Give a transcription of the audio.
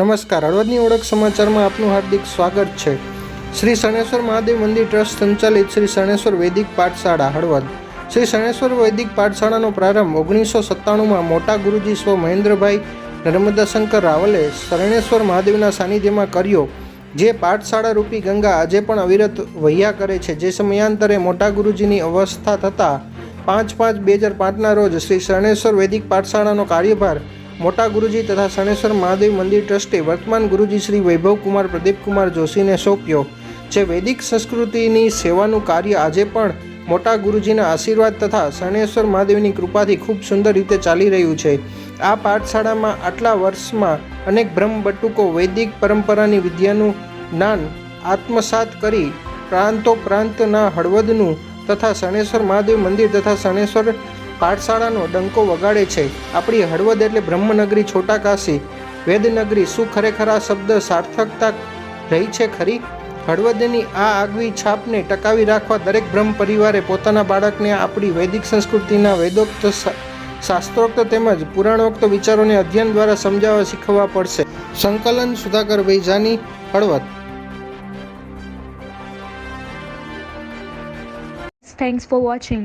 નમસ્કાર, હળવદની ઓળખ સમાચારમાં આપનું હાર્દિક સ્વાગત છે. શ્રી શણેશ્વર મહાદેવ મંદિર ટ્રસ્ટ સંચાલિત શ્રી શણેશ્વર વૈદિક પાઠશાળા, હળવદ. શ્રી શણેશ્વર વૈદિક પાઠશાળાનો પ્રારંભ ઓગણીસો સત્તાણુંમાં મોટા ગુરુજી સ્વ મહેન્દ્રભાઈ નર્મદાશંકર રાવલે શરણેશ્વર મહાદેવના સાનિધ્યમાં કર્યો, જે પાઠશાળા રૂપી ગંગા આજે પણ અવિરત વહ્યા કરે છે. જે સમયાંતરે મોટા ગુરુજીની અવસ્થા થતાં પાંચ પાંચ બે હજાર પાંચના રોજ શ્રી શરણેશ્વર વૈદિક પાઠશાળાનો કાર્યભાર મોટા ગુરુજી તથા શણેશ્વર મહાદેવ મંદિર ટ્રસ્ટે વર્તમાન ગુરુજી શ્રી વૈભવકુમાર પ્રદીપકુમાર જોશીને સોંપ્યો, જે વૈદિક સંસ્કૃતિની સેવાનું કાર્ય આજે પણ મોટા ગુરુજીના આશીર્વાદ તથા શણેશ્વર મહાદેવની કૃપાથી ખૂબ સુંદર રીતે ચાલી રહ્યું છે. આ પાઠશાળામાં આટલા વર્ષમાં અનેક બ્રહ્મ બટુકો વૈદિક પરંપરાની વિદ્યાનું જ્ઞાન આત્મસાત કરી પ્રાંતો પ્રાંતના હળવદનું તથા શણેશ્વર મહાદેવ મંદિર તથા શણેશ્વર પાઠશાળાનો ડંકો વગાડે છે. આપણી હળવદ એટલે બ્રહ્મનગરી છોટા કાશી વેદનગરી શું ખરેખર આ શબ્દ સાર્થકતા રહી છે ખરી? હળવદની આ આગવી છાપને ટકાવી રાખવા દરેક બ્રહ્મ પરિવારે પોતાના બાળકને આપણી વૈદિક સંસ્કૃતિના વેદોક્ત શાસ્ત્રોક્ત તેમજ પુરાણોક્ત વિચારોને અધ્યયન દ્વારા સમજાવવા શીખવવા પડશે. સંકલન Sudhakar વૈજાની Halvad. Thanks for watching.